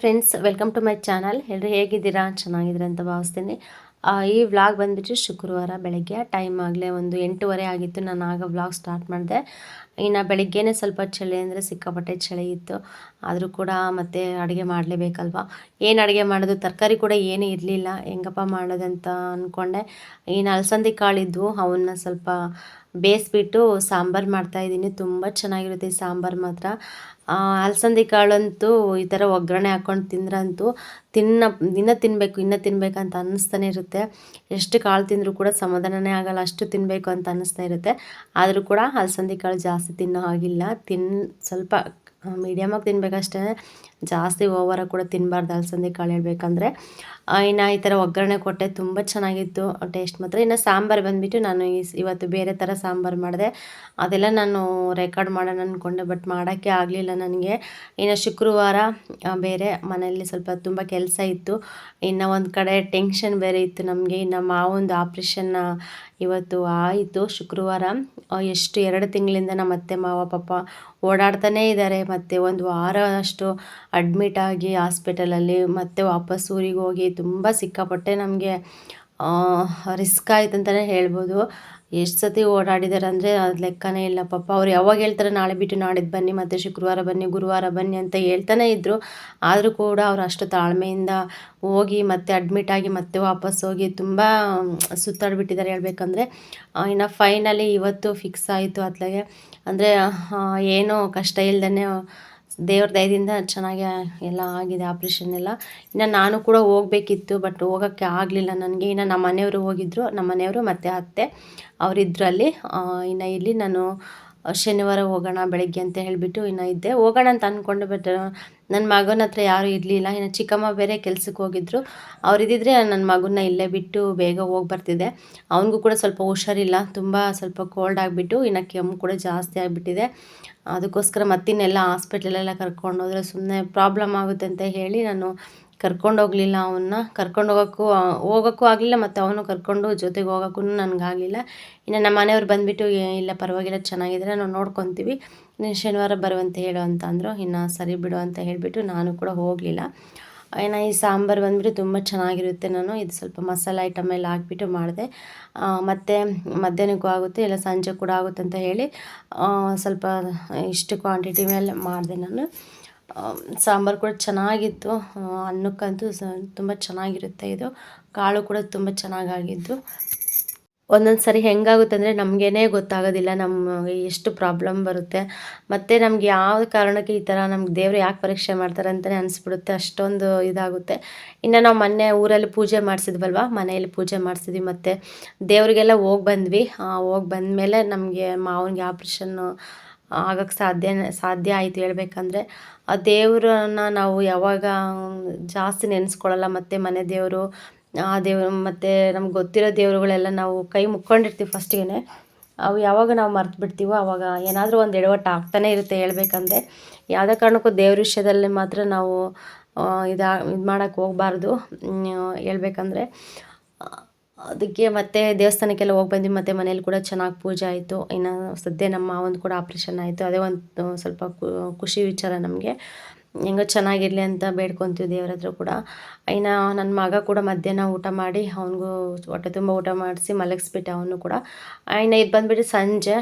Friends welcome to my channel ಎಲ್ಲರೂ ಹೇಗಿದ್ದೀರಾ? ಚೆನ್ನಾಗಿದ್ದೀರಾ ಅಂತ ಭಾವಿಸ್ತೀನಿ. ಈ ವ್ಲಾಗ್ ಬಂದ್ಬಿಟ್ಟು ಶುಕ್ರವಾರ ಬೆಳಗ್ಗೆ. ಟೈಮ್ ಆಗಲೇ ಒಂದು ಎಂಟೂವರೆ ಆಗಿತ್ತು. ನಾನು ಆಗ ವ್ಲಾಗ್ ಸ್ಟಾರ್ಟ್ ಮಾಡಿದೆ. ಇನ್ನು ಬೆಳಗ್ಗೆನೇ ಸ್ವಲ್ಪ ಚಳಿ ಅಂದರೆ ಸಿಕ್ಕಾಪಟ್ಟೆ ಚಳಿ ಇತ್ತು. ಆದರೂ ಕೂಡ ಮತ್ತೆ ಅಡುಗೆ ಮಾಡಲೇಬೇಕಲ್ವ? ಏನು ಅಡುಗೆ ಮಾಡೋದು? ತರಕಾರಿ ಕೂಡ ಏನೂ ಇರಲಿಲ್ಲ. ಹೆಂಗಪ್ಪ ಮಾಡೋದಂತ ಅಂದ್ಕೊಂಡೆ ಇನ್ನು ಅಲಸಂದಿ ಕಾಳಿದ್ವು. ಅವನ್ನ ಸ್ವಲ್ಪ ಬೇಯಿಸ್ಬಿಟ್ಟು ಸಾಂಬಾರು ಮಾಡ್ತಾಯಿದ್ದೀನಿ ತುಂಬ ಚೆನ್ನಾಗಿರುತ್ತೆ ಸಾಂಬಾರು ಮಾತ್ರ. ಅಲಸಂದಿ ಕಾಳಂತೂ ಈ ಥರ ಒಗ್ಗರಣೆ ಹಾಕ್ಕೊಂಡು ತಿಂದ್ರಂತೂ ತಿನ್ನ, ದಿನ ತಿನ್ನಬೇಕು ಇನ್ನೂ ತಿನ್ನಬೇಕಂತ ಅನ್ನಿಸ್ತಾನೆ ಇರುತ್ತೆ. ಎಷ್ಟು ಕಾಳು ತಿಂದರೂ ಕೂಡ ಸಮಾಧಾನನೇ ಆಗಲ್ಲ, ಅಷ್ಟು ತಿನ್ನಬೇಕು ಅಂತ ಅನ್ನಿಸ್ತಾ ಇರುತ್ತೆ. ಆದರೂ ಕೂಡ ಅಲಸಂದಿ ಕಾಳು ಜಾಸ್ತಿ ತಿನ್ನೋ ಹಾಗಿಲ್ಲ. ತಿನ್, ಸ್ವಲ್ಪ ಮೀಡಿಯಮಾಗಿ ತಿನ್ಬೇಕಷ್ಟೇ ಜಾಸ್ತಿ ಓವರ ಕೂಡ ತಿನ್ನಬಾರ್ದು ಅಲಸಂದಿ ಕಾಳು ಹೇಳ್ಬೇಕಂದ್ರೆ. ಇನ್ನು ಈ ಥರ ಒಗ್ಗರಣೆ ಕೊಟ್ಟೆ ತುಂಬ ಚೆನ್ನಾಗಿತ್ತು ಟೇಸ್ಟ್ ಮಾತ್ರ. ಇನ್ನು ಸಾಂಬಾರು ಬಂದುಬಿಟ್ಟು ನಾನು ಇವತ್ತು ಬೇರೆ ಥರ ಸಾಂಬಾರು ಮಾಡಿದೆ. ಅದೆಲ್ಲ ನಾನು ರೆಕಾರ್ಡ್ ಮಾಡೋಣ ಅಂದ್ಕೊಂಡೆ ಬಟ್ ಮಾಡೋಕ್ಕೆ ಆಗಲಿಲ್ಲ ನನಗೆ. ಇನ್ನು ಶುಕ್ರವಾರ ಬೇರೆ ಮನೆಯಲ್ಲಿ ಸ್ವಲ್ಪ ತುಂಬ ಕೆಲಸ ಇತ್ತು. ಇನ್ನು ಒಂದು ಕಡೆ ಟೆನ್ಷನ್ ಬೇರೆ ಇತ್ತು ನಮಗೆ. ಇನ್ನು ಮಾವೊಂದು ಆಪ್ರೇಷನ್ನ ಇವತ್ತು ಆಯಿತು ಶುಕ್ರವಾರ. ಎಷ್ಟು, ಎರಡು ತಿಂಗಳಿಂದ ನಮ್ಮ ಅತ್ತೆ, ಮಾವ, ಪಾಪ ಓಡಾಡ್ತಾನೇ ಇದ್ದಾರೆ ಮತ್ತು ಒಂದು ವಾರ ಅಷ್ಟು ಅಡ್ಮಿಟ್ ಆಗಿ ಹಾಸ್ಪಿಟಲಲ್ಲಿ ಮತ್ತೆ ವಾಪಸ್ ಊರಿಗೆ ಹೋಗಿ ತುಂಬ ಸಿಕ್ಕಾಪಟ್ಟೆ ನಮಗೆ ರಿಸ್ಕ್ ಆಯ್ತು ಅಂತಲೇ ಹೇಳ್ಬೋದು. ಎಷ್ಟು ಸತಿ ಓಡಾಡಿದ್ದಾರೆ ಅಂದರೆ ಅದು ಲೆಕ್ಕನೇ ಇಲ್ಲ. ಪಾಪ ಅವ್ರು ಯಾವಾಗ ಹೇಳ್ತಾರೆ, ನಾಳೆ ಬಿಟ್ಟು ನಾಡಿದ್ದು ಬನ್ನಿ, ಮತ್ತು ಶುಕ್ರವಾರ ಬನ್ನಿ, ಗುರುವಾರ ಬನ್ನಿ ಅಂತ ಹೇಳ್ತಾನೆ ಇದ್ದರು ಆದರೂ ಕೂಡ ಅವ್ರು ಅಷ್ಟು ತಾಳ್ಮೆಯಿಂದ ಹೋಗಿ ಮತ್ತೆ ಅಡ್ಮಿಟ್ ಆಗಿ ಮತ್ತೆ ವಾಪಸ್ ಹೋಗಿ ತುಂಬ ಸುತ್ತಾಡ್ಬಿಟ್ಟಿದ್ದಾರೆ ಹೇಳ್ಬೇಕಂದ್ರೆ. ಇನ್ನು ಫೈನಲಿ ಇವತ್ತು ಫಿಕ್ಸ್ ಆಯಿತು ಅತ್ಲಾಗೆ ಅಂದರೆ ಏನೋ ಕಷ್ಟ ಇಲ್ದೇ ದೇವ್ರ ದಯದಿಂದ ಚೆನ್ನಾಗಿ ಎಲ್ಲ ಆಗಿದೆ ಆಪ್ರೇಷನ್ ಎಲ್ಲ. ಇನ್ನು ನಾನು ಕೂಡ ಹೋಗ್ಬೇಕಿತ್ತು ಬಟ್ ಹೋಗೋಕ್ಕೆ ಆಗಲಿಲ್ಲ ನನಗೆ. ಇನ್ನು ನಮ್ಮ ಮನೆಯವರು ಹೋಗಿದ್ದರು ನಮ್ಮ ಮನೆಯವರು ಮತ್ತು ಅತ್ತೆ ಅವರಿದ್ದರು ಅಲ್ಲಿ ಇನ್ನು ಇಲ್ಲಿ ನಾನು ಶನಿವಾರ ಹೋಗೋಣ ಬೆಳಗ್ಗೆ ಅಂತ ಹೇಳಿಬಿಟ್ಟು ಇನ್ನು ಇದ್ದೆ. ಹೋಗೋಣ ಅಂತ ಅಂದ್ಕೊಂಡು ಬಟ್ ನನ್ನ ಮಗನ ಹತ್ರ ಯಾರೂ ಇರಲಿಲ್ಲ. ಇನ್ನು ಚಿಕ್ಕಮ್ಮ ಬೇರೆ ಕೆಲಸಕ್ಕೆ ಹೋಗಿದ್ರು. ಅವರಿದ್ದಿದ್ರೆ ನನ್ನ ಮಗನ್ನ ಇಲ್ಲೇ ಬಿಟ್ಟು ಬೇಗ ಹೋಗಿ ಬರ್ತಿದ್ದೆ. ಅವನಿಗೂ ಕೂಡ ಸ್ವಲ್ಪ ಹುಷಾರಿಲ್ಲ. ತುಂಬ ಸ್ವಲ್ಪ ಕೋಲ್ಡ್ ಆಗಿಬಿಟ್ಟು ಇನ್ನು ಕೆಮ್ಮು ಕೂಡ ಜಾಸ್ತಿ ಆಗಿಬಿಟ್ಟಿದೆ. ಅದಕ್ಕೋಸ್ಕರ ಮತ್ತಿನ್ನೆಲ್ಲ ಹಾಸ್ಪಿಟ್ಲಲ್ಲೆಲ್ಲ ಕರ್ಕೊಂಡು ಹೋದರೆ ಸುಮ್ಮನೆ ಪ್ರಾಬ್ಲಮ್ ಆಗುತ್ತೆ ಅಂತ ಹೇಳಿ ನಾನು ಕರ್ಕೊಂಡು ಹೋಗಲಿಲ್ಲ ಅವನ್ನ ಕರ್ಕೊಂಡು ಹೋಗೋಕ್ಕೂ ಹೋಗೋಕ್ಕೂ ಆಗಲಿಲ್ಲ ಮತ್ತು ಅವನು ಕರ್ಕೊಂಡು ಜೊತೆಗೆ ಹೋಗೋಕ್ಕೂ ನನಗಾಗಲಿಲ್ಲ ಇನ್ನು ನಮ್ಮ ಮನೆಯವ್ರು ಬಂದುಬಿಟ್ಟು ಇಲ್ಲ ಪರವಾಗಿಲ್ಲ ಚೆನ್ನಾಗಿದ್ರೆ ನಾವು ನೋಡ್ಕೊತೀವಿ. ನೀನು ಶನಿವಾರ ಬರುವಂತೆ ಹೇಳು ಅಂತ ಅಂದರು. ಇನ್ನು ಸರಿ ಬಿಡು ಅಂತ ಹೇಳಿಬಿಟ್ಟು ನಾನು ಕೂಡ ಹೋಗಲಿಲ್ಲ. ಇನ್ನು ಈ ಸಾಂಬಾರು ಬಂದುಬಿಟ್ಟು ತುಂಬ ಚೆನ್ನಾಗಿರುತ್ತೆ ನಾನು. ಇದು ಸ್ವಲ್ಪ ಮಸಾಲೆ ಐಟಮ್ ಎಲ್ಲ ಹಾಕ್ಬಿಟ್ಟು ಮಾಡಿದೆ. ಮತ್ತು ಮಧ್ಯಾಹ್ನಕ್ಕೂ ಆಗುತ್ತೆ, ಇಲ್ಲ ಸಂಜೆ ಕೂಡ ಆಗುತ್ತೆ ಅಂತ ಹೇಳಿ ಸ್ವಲ್ಪ ಇಷ್ಟು ಕ್ವಾಂಟಿಟಿ ಮೇಲೆ ಮಾಡಿದೆ ನಾನು. ಸಾಂಬಾರು ಕೂಡ ಚೆನ್ನಾಗಿತ್ತು. ಅನ್ನಕ್ಕಂತೂ ತುಂಬ ಚೆನ್ನಾಗಿರುತ್ತೆ ಇದು. ಕಾಳು ಕೂಡ ತುಂಬ ಚೆನ್ನಾಗಾಗಿದ್ದು. ಒಂದೊಂದು ಸರಿ ಹೆಂಗಾಗುತ್ತೆ ಅಂದರೆ ನಮಗೇನೆ ಗೊತ್ತಾಗೋದಿಲ್ಲ ನಮ್ಮ ಎಷ್ಟು ಪ್ರಾಬ್ಲಮ್ ಬರುತ್ತೆ. ಮತ್ತು ನಮ್ಗೆ ಯಾವ ಕಾರಣಕ್ಕೆ ಈ ಥರ ನಮ್ಗೆ ದೇವರು ಯಾಕೆ ಪರೀಕ್ಷೆ ಮಾಡ್ತಾರೆ ಅಂತಲೇ ಅನಿಸ್ಬಿಡುತ್ತೆ, ಅಷ್ಟೊಂದು ಇದಾಗುತ್ತೆ. ಇನ್ನು ನಾವು ಮೊನ್ನೆ ಊರಲ್ಲಿ ಪೂಜೆ ಮಾಡಿಸಿದ್ವಲ್ವ, ಮನೆಯಲ್ಲಿ ಪೂಜೆ ಮಾಡಿಸಿದ್ವಿ, ಮತ್ತು ದೇವರಿಗೆಲ್ಲ ಹೋಗಿ ಬಂದ್ವಿ. ಹೋಗಿ ಬಂದಮೇಲೆ ನಮಗೆ ಮಾವನಿಗೆ ಆಪ್ರೇಷನ್ನು ಆಗಕ್ಕೆ ಸಾಧ್ಯ ಸಾಧ್ಯ ಆಯಿತು ಹೇಳ್ಬೇಕಂದ್ರೆ, ಆ ದೇವ್ರನ್ನ ನಾವು ಯಾವಾಗ ಜಾಸ್ತಿ ನೆನೆಸ್ಕೊಳ್ಳಲ್ಲ ಮತ್ತು ಮನೆ ದೇವರು ಆ ದೇವ್ರು ಮತ್ತು ನಮ್ಗೆ ಗೊತ್ತಿರೋ ದೇವರುಗಳೆಲ್ಲ ನಾವು ಕೈ ಮುಕ್ಕೊಂಡಿರ್ತೀವಿ ಫಸ್ಟಿಗೆ ಅವು ಯಾವಾಗ ನಾವು ಮರ್ತು ಬಿಡ್ತೀವೋ ಆವಾಗ ಏನಾದರೂ ಒಂದು ಎಡವಟ್ಟು ಆಗ್ತಾನೆ ಇರುತ್ತೆ ಹೇಳ್ಬೇಕಂದ್ರೆ. ಯಾವುದೇ ಕಾರಣಕ್ಕೂ ದೇವ್ರ ವಿಷಯದಲ್ಲಿ ಮಾತ್ರ ನಾವು ಇದು ಇದು ಮಾಡೋಕ್ಕೆ ಹೋಗಬಾರ್ದು. ಹೇಳ್ಬೇಕಂದ್ರೆ, ಅದಕ್ಕೆ ಮತ್ತೆ ದೇವಸ್ಥಾನಕ್ಕೆಲ್ಲ ಹೋಗಿ ಬಂದ್ವಿ. ಮತ್ತು ಮನೇಲಿ ಕೂಡ ಚೆನ್ನಾಗಿ ಪೂಜೆ ಆಯಿತು. ಇನ್ನು ಸದ್ಯ ನಮ್ಮ ಒಂದು ಕೂಡ ಆಪ್ರೇಷನ್ ಆಯಿತು. ಅದೇ ಒಂದು, ಸ್ವಲ್ಪ ಖುಷಿ ವಿಚಾರ ನಮಗೆ. ಹೆಂಗೋ ಚೆನ್ನಾಗಿರಲಿ ಅಂತ ಬೇಡ್ಕೊತೀವಿ ದೇವ್ರ ಹತ್ರ ಕೂಡ. ಇನ್ನು ನನ್ನ ಮಗ ಕೂಡ ಮಧ್ಯಾಹ್ನ ಊಟ ಮಾಡಿ ಅವನಿಗೂ ಹೊಟ್ಟೆ ತುಂಬ ಊಟ ಮಾಡಿಸಿ ಮಲಗಿಸ್ಬಿಟ್ಟೆ ಅವನು ಕೂಡ. ಇನ್ನು ಇದು ಬಂದುಬಿಟ್ಟು ಸಂಜೆ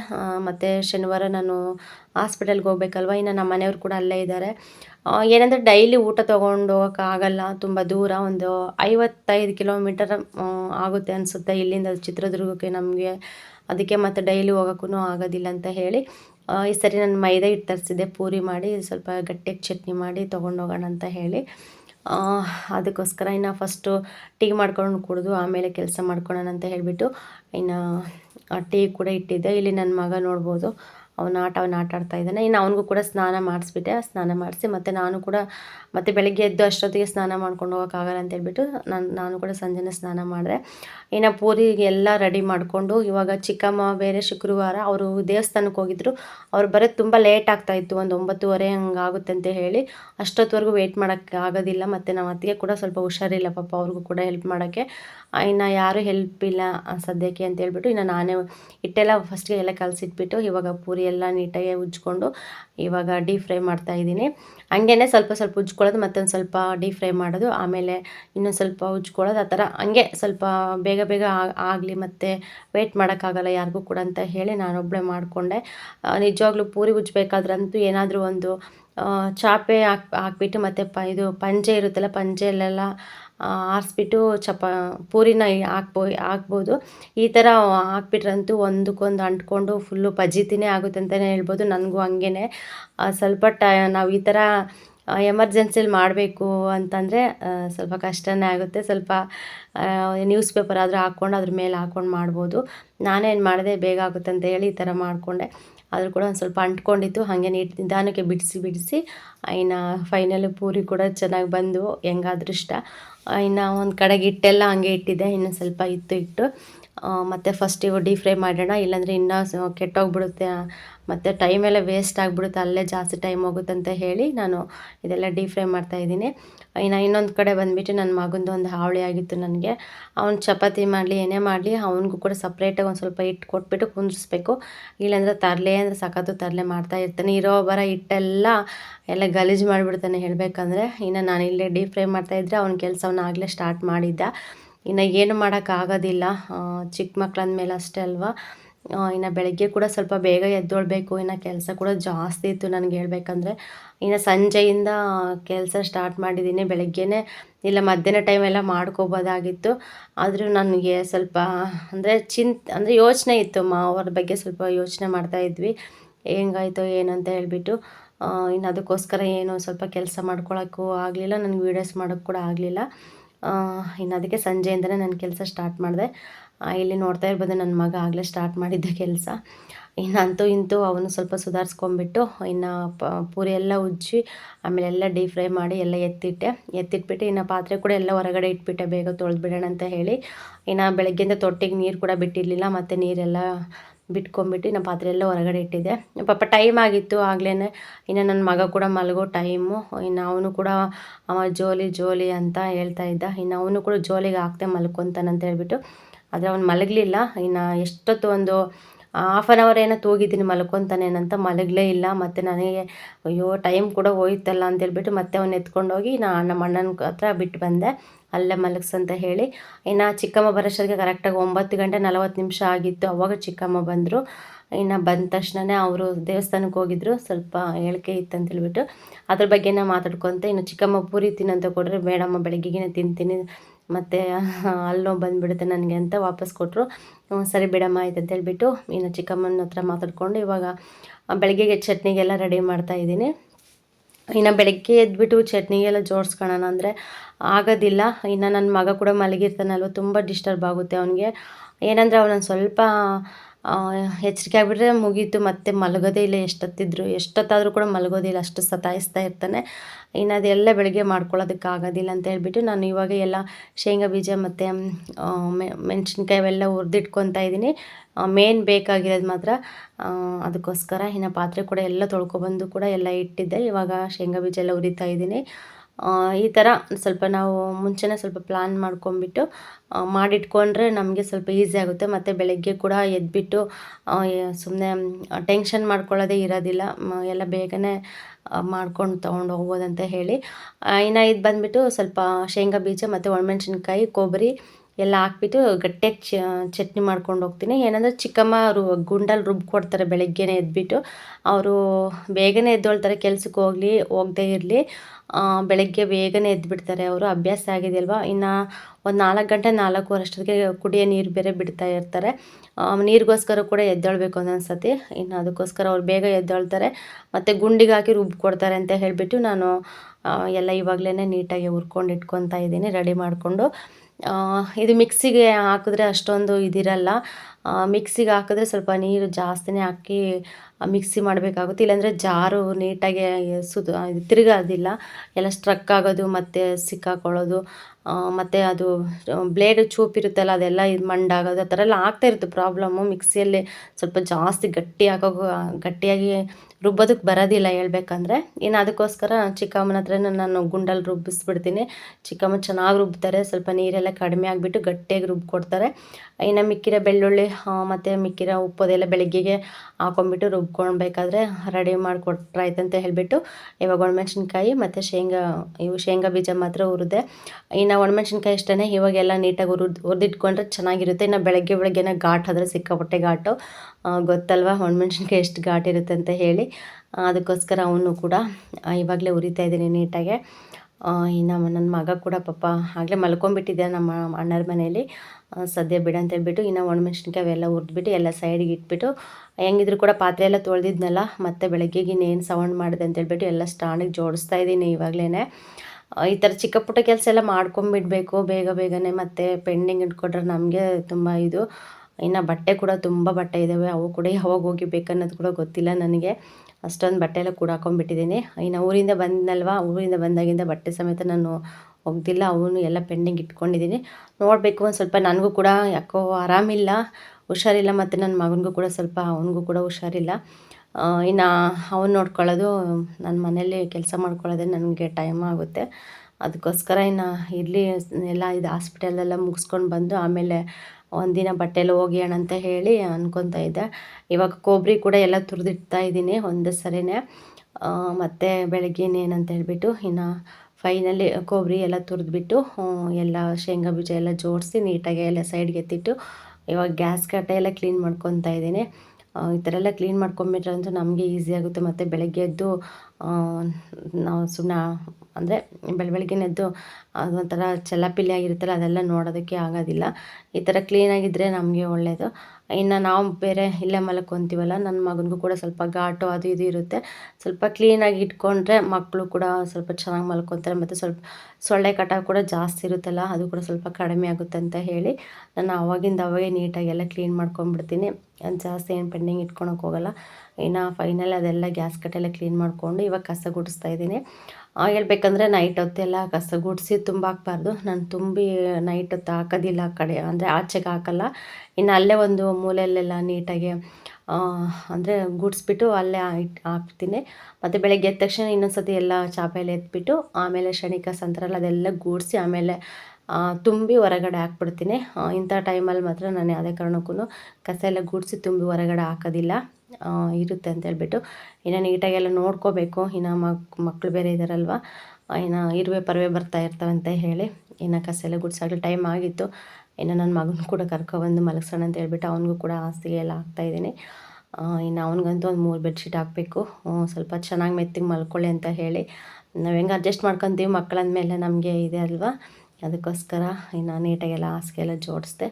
ಮತ್ತು ಶನಿವಾರ ನಾನು ಹಾಸ್ಪಿಟಲ್ಗೆ ಹೋಗ್ಬೇಕಲ್ವ? ಇನ್ನು ನಮ್ಮ ಮನೆಯವ್ರು ಕೂಡ ಅಲ್ಲೇ ಇದ್ದಾರೆ ಏನಂದರೆ ಡೈಲಿ ಊಟ ತೊಗೊಂಡು ಹೋಗೋಕ್ಕಾಗಲ್ಲ ತುಂಬ ದೂರ, ಒಂದು ಐವತ್ತೈದು ಕಿಲೋಮೀಟರ್ ಆಗುತ್ತೆ ಅನಿಸುತ್ತೆ ಇಲ್ಲಿಂದ ಚಿತ್ರದುರ್ಗಕ್ಕೆ ನಮಗೆ. ಅದಕ್ಕೆ ಮತ್ತು ಡೈಲಿ ಹೋಗೋಕ್ಕೂ ಆಗೋದಿಲ್ಲ ಅಂತ ಹೇಳಿ. ಈ ಸರಿ ನಾನು ಮೈದಾ ಹಿಟ್ಟು ತರಿಸಿದ್ದೆ, ಪೂರಿ ಮಾಡಿ, ಸ್ವಲ್ಪ ಗಟ್ಟಿಯಾಗಿ ಚಟ್ನಿ ಮಾಡಿ ತೊಗೊಂಡೋಗೋಣ ಅಂತ ಹೇಳಿ. ಅದಕ್ಕೋಸ್ಕರ ಇನ್ನು ಫಸ್ಟು ಟೀ ಮಾಡ್ಕೊಂಡು ಕುಡಿದು ಆಮೇಲೆ ಕೆಲಸ ಮಾಡ್ಕೊಳ್ಳೋಣ ಅಂತ ಹೇಳಿಬಿಟ್ಟು ಇನ್ನು ಟೀ ಕೂಡ ಇಟ್ಟಿದ್ದೆ. ಇಲ್ಲಿ ನನ್ನ ಮಗ ನೋಡ್ಬೋದು. ಅವನ ಆಟವನ್ನು ಆಟ ಆಡ್ತಾ ಇದ್ದಾನೆ. ಇನ್ನು ಅವನಿಗೂ ಕೂಡ ಸ್ನಾನ ಮಾಡಿಸ್ಬಿಟ್ಟೆ. ಸ್ನಾನ ಮಾಡಿಸಿ ಮತ್ತು ನಾನು ಕೂಡ ಮತ್ತು ಬೆಳಗ್ಗೆ ಎದ್ದು ಅಷ್ಟೊತ್ತಿಗೆ ಸ್ನಾನ ಮಾಡ್ಕೊಂಡು ಹೋಗೋಕ್ಕಾಗಲ್ಲ ಅಂತ ಹೇಳ್ಬಿಟ್ಟು ನಾನು ನಾನು ಕೂಡ ಸಂಜೆನೇ ಸ್ನಾನ ಮಾಡಿದೆ. ಇನ್ನು ಪೂರಿಗೆಲ್ಲ ರೆಡಿ ಮಾಡಿಕೊಂಡು ಇವಾಗ ಚಿಕ್ಕಮ್ಮ ಬೇರೆ ಶುಕ್ರವಾರ ಅವರು ದೇವಸ್ಥಾನಕ್ಕೆ ಹೋಗಿದ್ರು. ಅವ್ರು ಬರೋದು ತುಂಬ ಲೇಟ್ ಆಗ್ತಾಯಿತ್ತು ಒಂದು ಒಂಬತ್ತುವರೆ ಹಂಗೆ ಆಗುತ್ತೆ ಅಂತ ಹೇಳಿ. ಅಷ್ಟೊತ್ತವರೆಗೂ ವೆಯ್ಟ್ ಮಾಡೋಕ್ಕೆ ಆಗೋದಿಲ್ಲ. ಮತ್ತು ನಮ್ಮ ಅತ್ತಿಗೆ ಕೂಡ ಸ್ವಲ್ಪ ಹುಷಾರಿಲ್ಲ. ಪಾಪ ಅವ್ರಿಗೂ ಕೂಡ ಹೆಲ್ಪ್ ಮಾಡೋಕ್ಕೆ. ಇನ್ನು ಯಾರೂ ಹೆಲ್ಪ್ ಇಲ್ಲ ಸದ್ಯಕ್ಕೆ ಅಂತ ಹೇಳ್ಬಿಟ್ಟು ಇನ್ನು ನಾನೇ ಇಟ್ಟೆಲ್ಲ ಫಸ್ಟಿಗೆ ಎಲ್ಲ ಕಲಸಿಟ್ಬಿಟ್ಟು ಇವಾಗ ಪೂರಿ ಎಲ್ಲ ನೀಟಾಗಿ ಉಜ್ಕೊಂಡು ಇವಾಗ ಡೀಪ್ ಫ್ರೈ ಮಾಡ್ತಾ ಇದ್ದೀನಿ. ಹಂಗೇ ಸ್ವಲ್ಪ ಸ್ವಲ್ಪ ಉಜ್ಕೊಳ್ಳೋದು, ಮತ್ತೊಂದು ಸ್ವಲ್ಪ ಡೀಪ್ ಫ್ರೈ ಮಾಡೋದು, ಆಮೇಲೆ ಇನ್ನೊಂದು ಸ್ವಲ್ಪ ಉಜ್ಕೊಳ್ಳೋದು, ಆ ಥರ. ಹಂಗೆ ಸ್ವಲ್ಪ ಬೇಗ ಬೇಗ ಆಗಲಿ ಮತ್ತು ವೇಟ್ ಮಾಡೋಕ್ಕಾಗಲ್ಲ ಯಾರಿಗೂ ಕೂಡ ಅಂತ ಹೇಳಿ ನಾನೊಬ್ಬಳೆ ಮಾಡಿಕೊಂಡೆ. ನಿಜವಾಗ್ಲೂ ಪೂರಿ ಉಜ್ಬೇಕಾದ್ರಂತೂ ಏನಾದರೂ ಒಂದು ಚಾಪೆ ಹಾಕ್, ಹಾಕ್ಬಿಟ್ಟು ಮತ್ತು ಪ, ಇದು ಪಂಜೆ ಇರುತ್ತಲ್ಲ, ಪಂಜೆಯಲ್ಲೆಲ್ಲ ಆರಿಸ್ಬಿಟ್ಟು ಚಪ, ಪೂರಿನ ಹಾಕ್ಬೋ, ಹಾಕ್ಬೋದು. ಈ ಥರ ಹಾಕ್ಬಿಟ್ರಂತೂ ಒಂದಕ್ಕೊಂದು ಅಂಟ್ಕೊಂಡು ಫುಲ್ಲು ಪಜೀತಿನೇ ಆಗುತ್ತೆ ಅಂತಲೇ ಹೇಳ್ಬೋದು. ನನಗೂ ಹಂಗೇ ಸ್ವಲ್ಪ ಟ, ನಾವು ಈ ಥರ ಎಮರ್ಜೆನ್ಸಿಲಿ ಮಾಡಬೇಕು ಅಂತಂದರೆ ಸ್ವಲ್ಪ ಕಷ್ಟನೇ ಆಗುತ್ತೆ. ಸ್ವಲ್ಪ ನ್ಯೂಸ್ ಪೇಪರ್ ಆದರೂ ಹಾಕ್ಕೊಂಡು ಅದ್ರ ಮೇಲೆ ಹಾಕ್ಕೊಂಡು ಮಾಡ್ಬೋದು. ನಾನೇನು ಮಾಡಿದೆ ಬೇಗ ಆಗುತ್ತೆ ಅಂತ ಹೇಳಿ ಈ ಥರ ಮಾಡಿಕೊಂಡೆ. ಆದರೂ ಕೂಡ ಒಂದು ಸ್ವಲ್ಪ ಅಂಟ್ಕೊಂಡಿತ್ತು. ಹಾಗೆ ನೀಟ್ ನಿಧಾನಕ್ಕೆ ಬಿಡಿಸಿ ಬಿಡಿಸಿ. ಇನ್ನು ಫೈನಲ್ ಪೂರಿ ಕೂಡ ಚೆನ್ನಾಗಿ ಬಂದು ಹೆಂಗಾದ್ರೂ ಇಷ್ಟ. ಇನ್ನು ಒಂದು ಕಡೆಗೆ ಇಟ್ಟೆಲ್ಲ ಹಂಗೆ ಇಟ್ಟಿದ್ದೆ. ಇನ್ನು ಸ್ವಲ್ಪ ಇತ್ತು ಇಟ್ಟು ಮತ್ತೆ ಫಸ್ಟ್ ಇವು ಫ್ರೈ ಮಾಡೋಣ, ಇಲ್ಲಾಂದರೆ ಇನ್ನೂ ಸ- ಕೆಟ್ಟೋಗ್ಬಿಡುತ್ತೆ. ಮತ್ತು ಟೈಮೆಲ್ಲ ವೇಸ್ಟ್ ಆಗಿಬಿಡುತ್ತೆ, ಅಲ್ಲೇ ಜಾಸ್ತಿ ಟೈಮ್ ಹೋಗುತ್ತೆ ಅಂತ ಹೇಳಿ ನಾನು ಇದೆಲ್ಲ ಡೀಪ್ ಫ್ರೈ ಮಾಡ್ತಾಯಿದ್ದೀನಿ ಇನ್ನು ಇನ್ನೊಂದು ಕಡೆ ಬಂದುಬಿಟ್ಟು ನನ್ನ ಮಗಂದು ಒಂದು ಹಾವಳಿ ಆಗಿತ್ತು ನನಗೆ. ಅವ್ನು ಚಪಾತಿ ಮಾಡಲಿ ಏನೇ ಮಾಡಲಿ, ಅವನಿಗೂ ಕೂಡ ಸಪ್ರೇಟಾಗಿ ಒಂದು ಸ್ವಲ್ಪ ಹಿಟ್ಟು ಕೊಟ್ಬಿಟ್ಟು ಕುಂದಿಸ್ಬೇಕು ಇಲ್ಲಾಂದರೆ ತರಲೆ ಅಂದರೆ ಸಖತ್ತು ತರಲೆ ಮಾಡ್ತಾ ಇರ್ತಾನೆ. ಇರೋ ಬರ ಹಿಟ್ಟೆಲ್ಲ, ಎಲ್ಲ ಗಲೀಜು ಮಾಡಿಬಿಡ್ತಾನೆ ಹೇಳಬೇಕಂದ್ರೆ. ಇನ್ನು ನಾನು ಇಲ್ಲೇ ಡೀಪ್ ಫ್ರೈ ಮಾಡ್ತಾಯಿದ್ರೆ ಅವ್ನ ಕೆಲಸವನ್ನ ಆಗಲೇ ಸ್ಟಾರ್ಟ್ ಮಾಡಿದ್ದ. ಇನ್ನು ಏನು ಮಾಡೋಕ್ಕಾಗೋದಿಲ್ಲ ಚಿಕ್ಕ ಮಕ್ಳು ಮೇಲೆ ಅಷ್ಟೇ ಅಲ್ವಾ? ಇನ್ನು ಬೆಳಗ್ಗೆ ಕೂಡ ಸ್ವಲ್ಪ ಬೇಗ ಎದ್ದೊಳ್ಬೇಕು. ಇನ್ನು ಕೆಲಸ ಕೂಡ ಜಾಸ್ತಿ ಇತ್ತು ನನಗೆ ಹೇಳ್ಬೇಕಂದ್ರೆ. ಇನ್ನು ಸಂಜೆಯಿಂದ ಕೆಲಸ ಸ್ಟಾರ್ಟ್ ಮಾಡಿದ್ದೀನಿ ಬೆಳಗ್ಗೆನೇ ಇಲ್ಲ ಮಧ್ಯಾಹ್ನ ಟೈಮೆಲ್ಲ ಮಾಡ್ಕೋಬೋದಾಗಿತ್ತು. ಆದರೂ ನನಗೆ ಸ್ವಲ್ಪ, ಅಂದರೆ ಚಿಂತ್, ಅಂದರೆ ಯೋಚನೆ ಇತ್ತು. ಮಾ, ಅವ್ರ ಬಗ್ಗೆ ಸ್ವಲ್ಪ ಯೋಚನೆ ಮಾಡ್ತಾ ಇದ್ವಿ. ಹೆಂಗಾಯ್ತೋ ಏನಂತ ಹೇಳ್ಬಿಟ್ಟು. ಇನ್ನು ಅದಕ್ಕೋಸ್ಕರ ಏನು ಸ್ವಲ್ಪ ಕೆಲಸ ಮಾಡ್ಕೊಳಕ್ಕೂ ಆಗಲಿಲ್ಲ. ನನಗೆ ವೀಡಿಯೋಸ್ ಮಾಡೋಕ್ಕೆ ಕೂಡ ಆಗಲಿಲ್ಲ. ಇನ್ನು ಅದಕ್ಕೆ ಸಂಜೆಯಿಂದನೇ ನಾನು ಕೆಲಸ ಸ್ಟಾರ್ಟ್ ಮಾಡಿದೆ. ಇಲ್ಲಿ ನೋಡ್ತಾ ಇರ್ಬೋದು ನನ್ನ ಮಗ ಆಗಲೇ ಸ್ಟಾರ್ಟ್ ಮಾಡಿದ್ದೆ ಕೆಲಸ. ಇನ್ನು ಅಂತೂ ಇಂತೂ ಅವನು ಸ್ವಲ್ಪ ಸುಧಾರಿಸ್ಕೊಂಬಿಟ್ಟು ಇನ್ನು ಪ, ಪೂರಿ ಎಲ್ಲ ಉಜ್ಜಿ ಆಮೇಲೆ ಎಲ್ಲ ಡೀಪ್ ಫ್ರೈ ಮಾಡಿ ಎಲ್ಲ ಎತ್ತಿಟ್ಟೆ. ಎತ್ತಿಟ್ಬಿಟ್ಟು ಇನ್ನು ಪಾತ್ರೆ ಕೂಡ ಎಲ್ಲ ಹೊರಗಡೆ ಇಟ್ಬಿಟ್ಟೆ, ಬೇಗ ತೊಳೆದ್ಬಿಡೋಣ ಅಂತ ಹೇಳಿ. ಇನ್ನು ಬೆಳಗ್ಗೆಯಿಂದ ತೊಟ್ಟಿಗೆ ನೀರು ಕೂಡ ಬಿಟ್ಟಿರಲಿಲ್ಲ, ಮತ್ತು ನೀರೆಲ್ಲ ಬಿಟ್ಕೊಂಬಿಟ್ಟು ನಮ್ಮ ಪಾತ್ರೆ ಎಲ್ಲ ಹೊರಗಡೆ ಇಟ್ಟಿದ್ದೆ. ಪಾಪ ಟೈಮ್ ಆಗಿತ್ತು ಆಗ್ಲೇ ಇನ್ನು ನನ್ನ ಮಗ ಕೂಡ ಮಲಗೋ ಟೈಮು ಇನ್ನು ಅವನು ಕೂಡ, ಅವ ಜೋಲಿ ಜೋಲಿ ಅಂತ ಹೇಳ್ತಾ ಇದ್ದ. ಇನ್ನು ಅವನು ಕೂಡ ಜೋಲಿಗೆ ಹಾಕ್ತೆ ಮಲ್ಕೊತಾನಂತ ಹೇಳ್ಬಿಟ್ಟು ಆದರೆ ಅವ್ನು ಮಲಗಲಿಲ್ಲ. ಇನ್ನು ಎಷ್ಟೊತ್ತು ಒಂದು ಹಾಫ್ ಆನ್ ಅವರ್ ಏನೋ ತೂಗಿದ್ದೀನಿ ಮಲ್ಕೊತಾನೇನಂತ ಮಲಗಲೇ ಇಲ್ಲ. ಮತ್ತು ನನಗೆ, ಅಯ್ಯೋ ಟೈಮ್ ಕೂಡ ಹೋಯ್ತಲ್ಲ ಅಂತೇಳ್ಬಿಟ್ಟು ಮತ್ತೆ ಅವ್ನು ಎತ್ಕೊಂಡೋಗಿ ನಾನು ನಮ್ಮ ಅಣ್ಣನ ಹತ್ರ ಬಿಟ್ಟು ಬಂದೆ. ಅಲ್ಲೇ ಅಂತ ಹೇಳಿ. ಇನ್ನು ಚಿಕ್ಕಮ್ಮ ಬರೋಷ್ಟೊತ್ತಿಗೆ ಕರೆಕ್ಟಾಗಿ ಒಂಬತ್ತು ಗಂಟೆ ನಲವತ್ತು ನಿಮಿಷ ಆಗಿತ್ತು. ಅವಾಗ ಚಿಕ್ಕಮ್ಮ ಬಂದರು. ಇನ್ನು ಬಂದ ತಕ್ಷಣವೇ ಅವರು ದೇವಸ್ಥಾನಕ್ಕೆ ಹೋಗಿದ್ರು. ಸ್ವಲ್ಪ ಹೇಳಿಕೆ ಇತ್ತು ಅಂತ ಹೇಳ್ಬಿಟ್ಟು. ಅದ್ರ ಬಗ್ಗೆನೇ ಮಾತಾಡ್ಕೊಂತ ಇನ್ನು ಚಿಕ್ಕಮ್ಮ ಪೂರಿ ತಿನ್ನಂತ ಕೊಟ್ಟರೆ ಬೇಡಮ್ಮ ಬೆಳಗ್ಗೆಗೆ ತಿಂತೀನಿ. ಮತ್ತು ಅಲ್ಲೋ ಬಂದುಬಿಡುತ್ತೆ ನನಗೆ ಅಂತ ವಾಪಸ್ ಕೊಟ್ಟರು ಸರಿ ಬಿಡಮ್ಮ ಆಯ್ತು ಅಂತ ಹೇಳ್ಬಿಟ್ಟು ಇನ್ನು ಚಿಕ್ಕಮ್ಮನ ಹತ್ರ ಮಾತಾಡ್ಕೊಂಡು ಇವಾಗ ಬೆಳಗ್ಗೆಗೆ ಚಟ್ನಿಗೆಲ್ಲ ರೆಡಿ ಮಾಡ್ತಾ ಇದ್ದೀನಿ. ಇನ್ನು ಬೆಳಗ್ಗೆ ಎದ್ಬಿಟ್ಟು ಚಟ್ನಿಗೆಲ್ಲ ಜೋಡಿಸ್ಕೊಳ್ಳೋಣ ಅಂದರೆ ಆಗೋದಿಲ್ಲ. ಇನ್ನು ನನ್ನ ಮಗ ಕೂಡ ಮಲಗಿರ್ತಾನಲ್ವ, ತುಂಬ ಡಿಸ್ಟರ್ಬ್ ಆಗುತ್ತೆ ಅವನಿಗೆ. ಏನಂದರೆ ಅವನೊಂದು ಸ್ವಲ್ಪ ಎಚ್ಚರಿಕೆ ಆಗಿಬಿಟ್ರೆ ಮುಗೀತು, ಮತ್ತೆ ಮಲಗೋದೇ ಇಲ್ಲ ಎಷ್ಟೊತ್ತಿದ್ರು. ಎಷ್ಟೊತ್ತಾದರೂ ಕೂಡ ಮಲಗೋದೇ ಇಲ್ಲ, ಅಷ್ಟು ಸತಾಯಿಸ್ತಾ ಇರ್ತಾನೆ. ಇನ್ನು ಅದೆಲ್ಲ ಬೆಳಗ್ಗೆ ಮಾಡ್ಕೊಳ್ಳೋದಕ್ಕೆ ಆಗೋದಿಲ್ಲ ಅಂತ ಹೇಳ್ಬಿಟ್ಟು ನಾನು ಇವಾಗ ಎಲ್ಲ ಶೇಂಗಾ ಬೀಜ ಮತ್ತು ಮೆಣಸಿನ್ಕಾಯಿ ಅವೆಲ್ಲ ಹುರಿದಿಟ್ಕೊತಾ ಇದ್ದೀನಿ. ಮೇನ್ ಬೇಕಾಗಿರೋದು ಮಾತ್ರ ಅದಕ್ಕೋಸ್ಕರ ಇನ್ನು ಪಾತ್ರೆ ಕೂಡ ಎಲ್ಲ ತೊಳ್ಕೊಬಂದು ಕೂಡ ಎಲ್ಲ ಇಟ್ಟಿದ್ದೆ. ಇವಾಗ ಶೇಂಗಾ ಬೀಜ ಎಲ್ಲ ಉರಿತಾ ಇದ್ದೀನಿ. ಈ ಥರ ಸ್ವಲ್ಪ ನಾವು ಮುಂಚೆನೇ ಸ್ವಲ್ಪ ಪ್ಲ್ಯಾನ್ ಮಾಡ್ಕೊಂಬಿಟ್ಟು ಮಾಡಿಟ್ಕೊಂಡ್ರೆ ನಮಗೆ ಸ್ವಲ್ಪ ಈಸಿ ಆಗುತ್ತೆ. ಮತ್ತು ಬೆಳಗ್ಗೆ ಕೂಡ ಎದ್ಬಿಟ್ಟು ಸುಮ್ಮನೆ ಟೆನ್ಷನ್ ಮಾಡ್ಕೊಳ್ಳೋದೇ ಇರೋದಿಲ್ಲ. ಎಲ್ಲ ಬೇಗನೆ ಮಾಡ್ಕೊಂಡು ತೊಗೊಂಡು ಹೋಗ್ಬೋದಂತ ಹೇಳಿ. ಇನ್ನು ಇದು ಬಂದುಬಿಟ್ಟು ಸ್ವಲ್ಪ ಶೇಂಗಾ ಬೀಜ ಮತ್ತು ಒಣಮೆಣ್ಸಿನ್ಕಾಯಿ, ಕೊಬ್ಬರಿ ಎಲ್ಲ ಹಾಕ್ಬಿಟ್ಟು ಗಟ್ಟಿಯಾಗಿ ಚಟ್ನಿ ಮಾಡ್ಕೊಂಡು ಹೋಗ್ತೀನಿ. ಏನಂದರೆ ಚಿಕ್ಕಮ್ಮ ರು ಗುಂಡಲ್ಲಿ ರುಬ್ಬಿ ಕೊಡ್ತಾರೆ ಬೆಳಗ್ಗೆನೇ ಎದ್ಬಿಟ್ಟು. ಅವರು ಬೇಗನೆ ಎದ್ದೊಳ್ತಾರೆ. ಕೆಲ್ಸಕ್ಕೆ ಹೋಗಲಿ, ಹೋಗದೇ ಇರಲಿ. ಬೆಳಗ್ಗೆ ಬೇಗನೆ ಎದ್ದುಬಿಡ್ತಾರೆ ಅವರು. ಅಭ್ಯಾಸ ಆಗಿದೆ ಅಲ್ವಾ ಇನ್ನು ಒಂದು ನಾಲ್ಕು ಗಂಟೆ ನಾಲ್ಕೂವರೆ ಅಷ್ಟೊತ್ತಿಗೆ ಕುಡಿಯೋ ನೀರು ಬೇರೆ ಬಿಡ್ತಾ ಇರ್ತಾರೆ. ನೀರಿಗೋಸ್ಕರ ಕೂಡ ಎದ್ದೇಳಬೇಕು ಒಂದೊಂದು ಸತಿ ಇನ್ನು ಅದಕ್ಕೋಸ್ಕರ ಅವ್ರು ಬೇಗ ಎದ್ದೇಳ್ತಾರೆ. ಮತ್ತು ಗುಂಡಿಗೆ ಹಾಕಿ ಕೊಡ್ತಾರೆ ಅಂತ ಹೇಳಿಬಿಟ್ಟು ನಾನು ಎಲ್ಲ ಇವಾಗಲೇ ನೀಟಾಗಿ ಹುರ್ಕೊಂಡು ಇಟ್ಕೊತಾ ಇದ್ದೀನಿ, ರೆಡಿ ಮಾಡಿಕೊಂಡು. ಇದು ಮಿಕ್ಸಿಗೆ ಹಾಕಿದ್ರೆ ಅಷ್ಟೊಂದು ಇದಿರಲ್ಲ. ಮಿಕ್ಸಿಗೆ ಹಾಕಿದ್ರೆ ಸ್ವಲ್ಪ ನೀರು ಜಾಸ್ತಿನೇ ಹಾಕಿ ಮಿಕ್ಸಿ ಮಾಡಬೇಕಾಗುತ್ತೆ. ಇಲ್ಲಾಂದರೆ ಜಾರು ನೀಟಾಗಿ ಸುದು ತಿರುಗೋದಿಲ್ಲ. ಎಲ್ಲ ಸ್ಟ್ರಕ್ ಆಗೋದು, ಮತ್ತು ಸಿಕ್ಕಾಕೊಳ್ಳೋದು ಮತ್ತು ಅದು ಬ್ಲೇಡ್ ಚೂಪಿರುತ್ತಲ್ಲ ಅದೆಲ್ಲ ಇದು ಮಂಡಾಗೋದು, ಆ ಥರ ಎಲ್ಲ ಆಗ್ತಾ ಪ್ರಾಬ್ಲಮ್ಮು ಮಿಕ್ಸಿಯಲ್ಲಿ ಸ್ವಲ್ಪ ಜಾಸ್ತಿ ಗಟ್ಟಿ ಹಾಕೋ ಗಟ್ಟಿಯಾಗಿ ರುಬ್ಬೋದಕ್ಕೆ ಬರೋದಿಲ್ಲ ಹೇಳ್ಬೇಕಂದ್ರೆ. ಇನ್ನು ಅದಕ್ಕೋಸ್ಕರ ಚಿಕ್ಕಮ್ಮನ ಹತ್ರನೇ ನಾನು ಗುಂಡಲ್ಲಿ ರುಬ್ಬಿಸ್ಬಿಡ್ತೀನಿ. ಚಿಕ್ಕಮ್ಮ ಚೆನ್ನಾಗಿ ರುಬ್ತಾರೆ, ಸ್ವಲ್ಪ ನೀರೆಲ್ಲ ಕಡಿಮೆ ಆಗಿಬಿಟ್ಟು ಗಟ್ಟಿಯಾಗಿ ರುಬ್ಬಿಕೊಡ್ತಾರೆ ಇನ್ನು ಮಿಕ್ಕಿರೋ ಬೆಳ್ಳುಳ್ಳಿ ಮತ್ತು ಮಿಕ್ಕಿರೋ ಉಪ್ಪದೆಲ್ಲ ಬೆಳಗ್ಗೆಗೆ ಹಾಕೊಂಡ್ಬಿಟ್ಟು ರುಬ್ಕೊಳ್ಬೇಕಾದ್ರೆ ರೆಡಿ ಮಾಡಿಕೊಟ್ರಾಯ್ತು ಅಂತ ಹೇಳಿಬಿಟ್ಟು ಇವಾಗ ಒಣಮೆಣ್ಸಿನ್ಕಾಯಿ ಮತ್ತು ಶೇಂಗಾ, ಇವು ಶೇಂಗಾ ಬೀಜ ಮಾತ್ರ ಹುರಿದೆ. ಇನ್ನು ಒಣಮೆಣ್ಸಿನ್ಕಾಯಿ ಇಷ್ಟೇ ಇವಾಗೆಲ್ಲ ನೀಟಾಗಿ ಹುರಿದು, ಹುರಿದಿಟ್ಕೊಂಡ್ರೆ ಚೆನ್ನಾಗಿರುತ್ತೆ. ಇನ್ನು ಬೆಳಗ್ಗೆ ಬೆಳಗ್ಗೆನ ಘಾಟ್ ಆದರೆ ಸಿಕ್ಕಾಪಟ್ಟೆ ಘಾಟು. ಗೊತ್ತಲ್ವ ಒಣಮೆಣ್ಸಿನ್ಕಾಯಿ ಎಷ್ಟು ಘಾಟ್ ಇರುತ್ತೆ ಅಂತ ಹೇಳಿ. ಅದಕ್ಕೋಸ್ಕರ ಅವನು ಕೂಡ ಇವಾಗಲೇ ಉರಿತಾ ಇದ್ದೀನಿ ನೀಟಾಗೆ. ಇನ್ನು ನನ್ನ ಮಗ ಕೂಡ ಪಾಪ ಆಗಲೇ ಮಲ್ಕೊಂಡ್ಬಿಟ್ಟಿದ್ದೆ ನಮ್ಮ ಅಣ್ಣರ ಮನೆಯಲ್ಲಿ. ಸದ್ಯ ಬಿಡ ಅಂತ ಹೇಳ್ಬಿಟ್ಟು ಇನ್ನು ಒಣಮೆಣ್ಸಿನ್ಕಾಯಿ ಅವೆಲ್ಲ ಹುರಿದ್ಬಿಟ್ಟು ಎಲ್ಲ ಸೈಡಿಗೆ ಇಟ್ಬಿಟ್ಟು, ಹೆಂಗಿದ್ರು ಕೂಡ ಪಾತ್ರೆ ಎಲ್ಲ ತೊಳೆದಿದ್ನಲ್ಲ, ಮತ್ತೆ ಬೆಳಗ್ಗೆ ಇನ್ನೇನು ಸೌಂಡ್ ಮಾಡಿದೆ ಅಂತೇಳ್ಬಿಟ್ಟು ಎಲ್ಲ ಸ್ಟಾಂಡಿಗೆ ಜೋಡಿಸ್ತಾ ಇದ್ದೀನಿ ಇವಾಗಲೇ ಈ ಥರ ಚಿಕ್ಕ ಪುಟ್ಟ ಕೆಲಸ ಎಲ್ಲ ಮಾಡ್ಕೊಂಬಿಡಬೇಕು ಬೇಗ ಬೇಗನೆ, ಮತ್ತು ಪೆಂಡಿಂಗ್ ಇಟ್ಕೊಂಡ್ರೆ ನಮಗೆ ತುಂಬ ಇದು. ಇನ್ನು ಬಟ್ಟೆ ಕೂಡ ತುಂಬ ಬಟ್ಟೆ ಇದ್ದಾವೆ ಅವು ಕೂಡ ಯಾವಾಗ ಹೋಗಿ ಬೇಕನ್ನೋದು ಕೂಡ ಗೊತ್ತಿಲ್ಲ ನನಗೆ. ಅಷ್ಟೊಂದು ಬಟ್ಟೆ ಎಲ್ಲ ಕೂಡ ಹಾಕೊಂಡ್ಬಿಟ್ಟಿದ್ದೀನಿ. ಇನ್ನು ಊರಿಂದ ಬಂದಲ್ವಾ ಊರಿಂದ ಬಂದಾಗಿಂದ ಬಟ್ಟೆ ಸಮೇತ ನಾನು ಒಗ್ದಿಲ್ಲ. ಅವನು ಎಲ್ಲ ಪೆಂಡಿಂಗ್ ಇಟ್ಕೊಂಡಿದ್ದೀನಿ. ನೋಡಬೇಕು, ಒಂದು ಸ್ವಲ್ಪ ನನಗೂ ಕೂಡ ಯಾಕೋ ಆರಾಮಿಲ್ಲ, ಹುಷಾರಿಲ್ಲ ಮತ್ತು ನನ್ನ ಮಗನಿಗೂ ಕೂಡ ಸ್ವಲ್ಪ ಅವನಿಗೂ ಕೂಡ ಹುಷಾರಿಲ್ಲ. ಇನ್ನು ಅವನು ನೋಡ್ಕೊಳ್ಳೋದು ನನ್ನ ಮನೇಲಿ ಕೆಲಸ ಮಾಡ್ಕೊಳ್ಳೋದೇ ನನಗೆ ಟೈಮ್ ಆಗುತ್ತೆ. ಅದಕ್ಕೋಸ್ಕರ ಇನ್ನು ಇರಲಿ, ಎಲ್ಲ ಇದು ಹಾಸ್ಪಿಟಲೆಲ್ಲ ಮುಗಿಸ್ಕೊಂಡು ಬಂದು ಆಮೇಲೆ ಒಂದಿನ ಬಟ್ಟೆಲ್ಲ ಹೋಗ್ಯೋಣ ಅಂತ ಹೇಳಿ ಅನ್ಕೊತಾ ಇದ್ದೆ. ಇವಾಗ ಕೊಬ್ಬರಿ ಕೂಡ ಎಲ್ಲ ತುರಿದಿಡ್ತಾ ಇದ್ದೀನಿ ಒಂದು ಸರಿನೇ. ಮತ್ತು ಬೆಳಗ್ಗೆ ಏನಂತ ಹೇಳಿಬಿಟ್ಟು ಇನ್ನು ಫೈನಲಿ ಕೊಬ್ಬರಿ ಎಲ್ಲ ತುರಿದ್ಬಿಟ್ಟು ಎಲ್ಲ ಶೇಂಗಾ ಬೀಜ ಎಲ್ಲ ಜೋಡಿಸಿ ನೀಟಾಗಿ ಎಲ್ಲ ಸೈಡ್ಗೆ ಎತ್ತಿಟ್ಟು ಇವಾಗ ಗ್ಯಾಸ್ ಕಟ್ಟೆ ಎಲ್ಲ ಕ್ಲೀನ್ ಮಾಡ್ಕೊತಾ ಇದ್ದೀನಿ. ಈ ಥರ ಎಲ್ಲ ಕ್ಲೀನ್ ಮಾಡ್ಕೊಂಬಿಟ್ರೆ ಅಂತೂ ನಮಗೆ ಈಸಿ ಆಗುತ್ತೆ. ಮತ್ತು ಬೆಳಗ್ಗೆ ಎದ್ದು ನಾವು ಸುಮ್ಮನೆ ಅಂದರೆ ಬೆಳ ಬೆಳಗ್ಗೆ ಎದ್ದು, ಅದೊಂಥರ ಚಲ್ಲಪಿಲ್ಲಿ ಆಗಿರುತ್ತಲ್ಲ, ಅದೆಲ್ಲ ನೋಡೋದಕ್ಕೆ ಆಗೋದಿಲ್ಲ. ಈ ಥರ ಕ್ಲೀನಾಗಿದ್ದರೆ ನಮಗೆ ಒಳ್ಳೆಯದು ಇನ್ನು ನಾವು ಬೇರೆ ಇಲ್ಲೇ ಮಲ್ಕೊತೀವಲ್ಲ ನನ್ನ ಮಗನಿಗೂ ಕೂಡ ಸ್ವಲ್ಪ ಘಾಟು ಅದು ಇದು ಇರುತ್ತೆ. ಸ್ವಲ್ಪ ಕ್ಲೀನಾಗಿ ಇಟ್ಕೊಂಡ್ರೆ ಮಕ್ಕಳು ಕೂಡ ಸ್ವಲ್ಪ ಚೆನ್ನಾಗಿ ಮಲ್ಕೊತಾರೆ, ಮತ್ತು ಸ್ವಲ್ಪ ಸೊಳ್ಳೆ ಕಟ ಕೂಡ ಜಾಸ್ತಿ ಇರುತ್ತಲ್ಲ, ಅದು ಕೂಡ ಸ್ವಲ್ಪ ಕಡಿಮೆ ಆಗುತ್ತೆ ಅಂತ ಹೇಳಿ ನಾನು ಅವಾಗಿಂದ ಅವಾಗೇ ನೀಟಾಗಿ ಎಲ್ಲ ಕ್ಲೀನ್ ಮಾಡ್ಕೊಂಡ್ಬಿಡ್ತೀನಿ. ಜಾಸ್ತಿ ಏನು ಪೆಂಡಿಂಗ್ ಇಟ್ಕೊಳಕ್ಕೆ ಹೋಗಲ್ಲ. ಇನ್ನು ಫೈನಲ್ ಅದೆಲ್ಲ ಗ್ಯಾಸ್ ಕಟ್ಟೆಲ್ಲ ಕ್ಲೀನ್ ಮಾಡಿಕೊಂಡು ಇವಾಗ ಕಸ ಗುಡಿಸ್ತಾ ಇದ್ದೀನಿ. ಹೇಳ್ಬೇಕಂದ್ರೆ ನೈಟ್ ಹೊತ್ತೆಲ್ಲ ಕಸ ಗುಡಿಸಿ ತುಂಬಾಕಬಾರ್ದು. ನಾನು ತುಂಬಿ ನೈಟ್ ಹೊತ್ತು ಹಾಕೋದಿಲ್ಲ ಆ ಕಡೆ. ಅಂದರೆ ಆಚೆಗೆ ಹಾಕಲ್ಲ. ಇನ್ನು ಅಲ್ಲೇ ಒಂದು ಮೂಲೆಯಲ್ಲೆಲ್ಲ ನೀಟಾಗಿ ಅಂದರೆ ಗುಡಿಸ್ಬಿಟ್ಟು ಅಲ್ಲೇ ಇಟ್ಟು ಹಾಕ್ತೀನಿ. ಮತ್ತು ಬೆಳಗ್ಗೆ ಎದ್ದ ತಕ್ಷಣ ಇನ್ನೊಂದು ಸತಿ ಎಲ್ಲ ಚಾಪೆಯಲ್ಲಿ ಎತ್ಬಿಟ್ಟು, ಆಮೇಲೆ ಶನಿಕ ಸಂತರಲ್ಲ ಅದೆಲ್ಲ ಗೂಡಿಸಿ ಆಮೇಲೆ ತುಂಬಿ ಹೊರಗಡೆ ಹಾಕ್ಬಿಡ್ತೀನಿ. ಇಂಥ ಟೈಮಲ್ಲಿ ಮಾತ್ರ ನಾನು ಯಾವುದೇ ಕಾರಣಕ್ಕೂ ಕಸ ಎಲ್ಲ ಗುಡಿಸಿ ತುಂಬಿ ಹೊರಗಡೆ ಹಾಕೋದಿಲ್ಲ. ಇರುತ್ತೆ ಅಂತ ಹೇಳ್ಬಿಟ್ಟು. ಇನ್ನು ನೀಟಾಗೆಲ್ಲ ನೋಡ್ಕೋಬೇಕು. ಇನ್ನು ಮಕ್ ಮಕ್ಕಳು ಬೇರೆ ಇದ್ದಾರಲ್ವ ಇನ್ನು ಇರುವೆ, ಪರವೆ ಬರ್ತಾ ಇರ್ತವೆ ಅಂತ ಹೇಳಿ. ಇನ್ನು ಕಸ ಎಲ್ಲ ಟೈಮ್ ಆಗಿತ್ತು. ಇನ್ನು ನನ್ನ ಮಗನ ಕೂಡ ಕರ್ಕೊಬಂದು ಮಲಗ್ಸೋಣ ಅಂತ ಹೇಳ್ಬಿಟ್ಟು ಅವನಿಗೂ ಕೂಡ ಆಸ್ತಿಗೆ ಎಲ್ಲ ಹಾಕ್ತಾಯಿದ್ದೀನಿ ಇನ್ನು ಅವನಿಗಂತೂ ಒಂದು ಮೂರು ಬೆಡ್ಶೀಟ್ ಹಾಕಬೇಕು. ಸ್ವಲ್ಪ ಚೆನ್ನಾಗಿ ಮೆತ್ತಿಗೆ ಮಲ್ಕೊಳ್ಳಿ ಅಂತ ಹೇಳಿ. ನಾವು ಹೆಂಗೆ ಅಡ್ಜಸ್ಟ್ ಮಾಡ್ಕೊತೀವಿ ಮಕ್ಕಳಂದಮೇಲೆ ನಮಗೆ ಇದೆ ಅಲ್ವಾ? ಅದಕ್ಕೋಸ್ಕರ ಇನ್ನು ನೀಟಾಗೆಲ್ಲ ಹಾಸಿಗೆ ಎಲ್ಲ ಜೋಡಿಸ್ದೆ.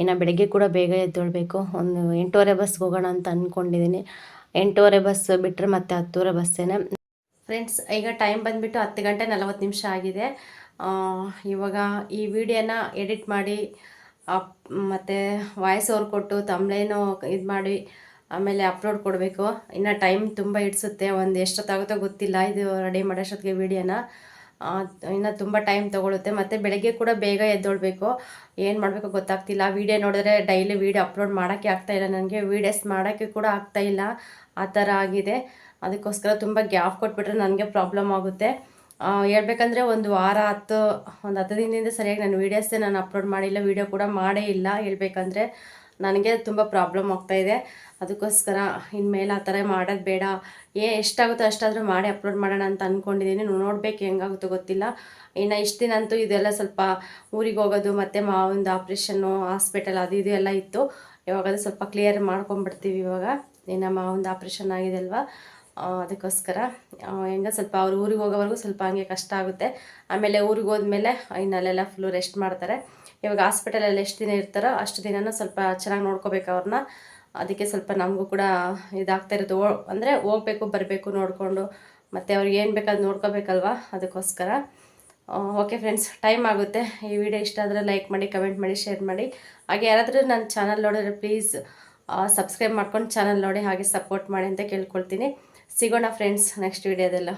ಇನ್ನು ಬೆಳಗ್ಗೆ ಕೂಡ ಬೇಗ ಎದ್ದೊಳ್ಬೇಕು. ಒಂದು ಎಂಟೂವರೆ ಬಸ್ಗೆ ಹೋಗೋಣ ಅಂತ ಅಂದ್ಕೊಂಡಿದ್ದೀನಿ ಎಂಟೂವರೆ ಬಸ್ ಬಿಟ್ಟರೆ ಮತ್ತೆ ಹತ್ತುವರೆ ಬಸ್ಸೇನೆ. ಫ್ರೆಂಡ್ಸ್ ಈಗ ಟೈಮ್ ಬಂದುಬಿಟ್ಟು ಹತ್ತು ಗಂಟೆ ನಲವತ್ತು ನಿಮಿಷ ಆಗಿದೆ. ಇವಾಗ ಈ ವಿಡಿಯೋನ ಎಡಿಟ್ ಮಾಡಿ, ಅಪ್, ಮತ್ತು ವಾಯ್ಸ್ ಓವರ್ ಕೊಟ್ಟು ತಮ್ಲೇನು ಇದು ಮಾಡಿ, ಆಮೇಲೆ ಅಪ್ಲೋಡ್ ಕೊಡಬೇಕು. ಇನ್ನು ಟೈಮ್ ತುಂಬ ಹಿಡಿಸುತ್ತೆ. ಒಂದು ಎಷ್ಟೊತ್ತಾಗುತ್ತೋ ಗೊತ್ತಿಲ್ಲ. ಇದು ರೆಡಿ ಮಾಡೋಷ್ಟೊತ್ತಿಗೆ ವೀಡಿಯೋನ. ಇನ್ನು ತುಂಬ ಟೈಮ್ ತೊಗೊಳುತ್ತೆ. ಮತ್ತು ಬೆಳಗ್ಗೆ ಕೂಡ ಬೇಗ ಎದ್ದೊಳ್ಬೇಕು. ಏನು ಮಾಡಬೇಕು ಗೊತ್ತಾಗ್ತಿಲ್ಲ. ವೀಡಿಯೋ ನೋಡಿದ್ರೆ ಡೈಲಿ ವೀಡಿಯೋ ಅಪ್ಲೋಡ್ ಮಾಡೋಕ್ಕೆ ಆಗ್ತಾಯಿಲ್ಲ ನನಗೆ ವೀಡಿಯೋಸ್ ಮಾಡೋಕ್ಕೆ ಕೂಡ ಆಗ್ತಾಯಿಲ್ಲ ಆ ಥರ ಆಗಿದೆ. ಅದಕ್ಕೋಸ್ಕರ ತುಂಬ ಗ್ಯಾಪ್ ಕೊಟ್ಬಿಟ್ರೆ ನನಗೆ ಪ್ರಾಬ್ಲಮ್ ಆಗುತ್ತೆ. ಹೇಳ್ಬೇಕಂದ್ರೆ ಒಂದು ವಾರ ಹತ್ತು, ಒಂದು ಹತ್ತು ದಿನದಿಂದ ಸರಿಯಾಗಿ ನಾನು ವೀಡಿಯೋಸೇ ನಾನು ಅಪ್ಲೋಡ್ ಮಾಡಿಲ್ಲ ವೀಡಿಯೋ ಕೂಡ ಮಾಡೇ ಇಲ್ಲ. ಹೇಳ್ಬೇಕಂದ್ರೆ ನನಗೆ ತುಂಬ ಪ್ರಾಬ್ಲಮ್ ಆಗ್ತಾಯಿದೆ ಅದಕ್ಕೋಸ್ಕರ ಇನ್ಮೇಲೆ ಆ ಥರ ಮಾಡೋದು ಬೇಡ. ಏ, ಎಷ್ಟಾಗುತ್ತೋ ಅಷ್ಟಾದರೂ ಮಾಡಿ ಅಪ್ಲೋಡ್ ಮಾಡೋಣ ಅಂತ ಅಂದ್ಕೊಂಡಿದ್ದೀನಿ ನೋಡ್ಬೇಕು ಹೆಂಗಾಗುತ್ತೋ ಗೊತ್ತಿಲ್ಲ. ಇನ್ನು ಇಷ್ಟು ದಿನ ಅಂತೂ ಇದೆಲ್ಲ ಸ್ವಲ್ಪ ಊರಿಗೆ ಹೋಗೋದು, ಮತ್ತು ಮಾವಂದು ಆಪ್ರೇಷನ್ನು ಹಾಸ್ಪಿಟಲ್ ಅದು ಇದು ಎಲ್ಲ ಇತ್ತು. ಇವಾಗ ಸ್ವಲ್ಪ ಕ್ಲಿಯರ್ ಮಾಡ್ಕೊಂಬಿಡ್ತೀವಿ ಇವಾಗ. ಇನ್ನು ಮಾವಂದು ಆಪ್ರೇಷನ್ ಆಗಿದೆ ಅಲ್ವಾ? ಅದಕ್ಕೋಸ್ಕರ ಹೆಂಗ ಸ್ವಲ್ಪ ಅವ್ರು ಊರಿಗೆ ಹೋಗೋವರೆಗೂ ಸ್ವಲ್ಪ ಹಂಗೆ ಕಷ್ಟ ಆಗುತ್ತೆ. ಆಮೇಲೆ ಊರಿಗೆ ಹೋದ್ಮೇಲೆ ಇನ್ನಲ್ಲೆಲ್ಲ ಫುಲ್ಲು ರೆಸ್ಟ್ ಮಾಡ್ತಾರೆ. ಇವಾಗ ಹಾಸ್ಪಿಟಲಲ್ಲಿ ಎಷ್ಟು ದಿನ ಇರ್ತಾರೋ ಅಷ್ಟು ದಿನನೂ ಸ್ವಲ್ಪ ಚೆನ್ನಾಗಿ ನೋಡ್ಕೋಬೇಕು ಅವ್ರನ್ನ ಅದಕ್ಕೆ ಸ್ವಲ್ಪ ನಮಗೂ ಕೂಡ ಇದಾಗ್ತಾ ಇರೋದು ಅಂದರೆ ಹೋಗ್ಬೇಕು, ಬರಬೇಕು ನೋಡಿಕೊಂಡು. ಮತ್ತು ಅವ್ರಿಗೆ ಏನು ಬೇಕಾದ್ರು ನೋಡ್ಕೋಬೇಕಲ್ವಾ? ಅದಕ್ಕೋಸ್ಕರ. ಓಕೆ ಫ್ರೆಂಡ್ಸ್ ಟೈಮ್ ಆಗುತ್ತೆ. ಈ ವಿಡಿಯೋ ಇಷ್ಟ ಆದರೆ ಲೈಕ್ ಮಾಡಿ ಕಮೆಂಟ್ ಮಾಡಿ ಶೇರ್ ಮಾಡಿ. ಹಾಗೆ ಯಾರಾದರೂ ನನ್ನ ಚಾನಲ್ ನೋಡಿದ್ರೆ ಪ್ಲೀಸ್ ಸಬ್ಸ್ಕ್ರೈಬ್ ಮಾಡ್ಕೊಂಡು ಚಾನಲ್ ನೋಡಿ, ಹಾಗೆ ಸಪೋರ್ಟ್ ಮಾಡಿ ಅಂತ ಕೇಳ್ಕೊಳ್ತೀನಿ. ಸಿಗೋಣ ಫ್ರೆಂಡ್ಸ್ ನೆಕ್ಸ್ಟ್ ವಿಡಿಯೋದೆಲ್ಲ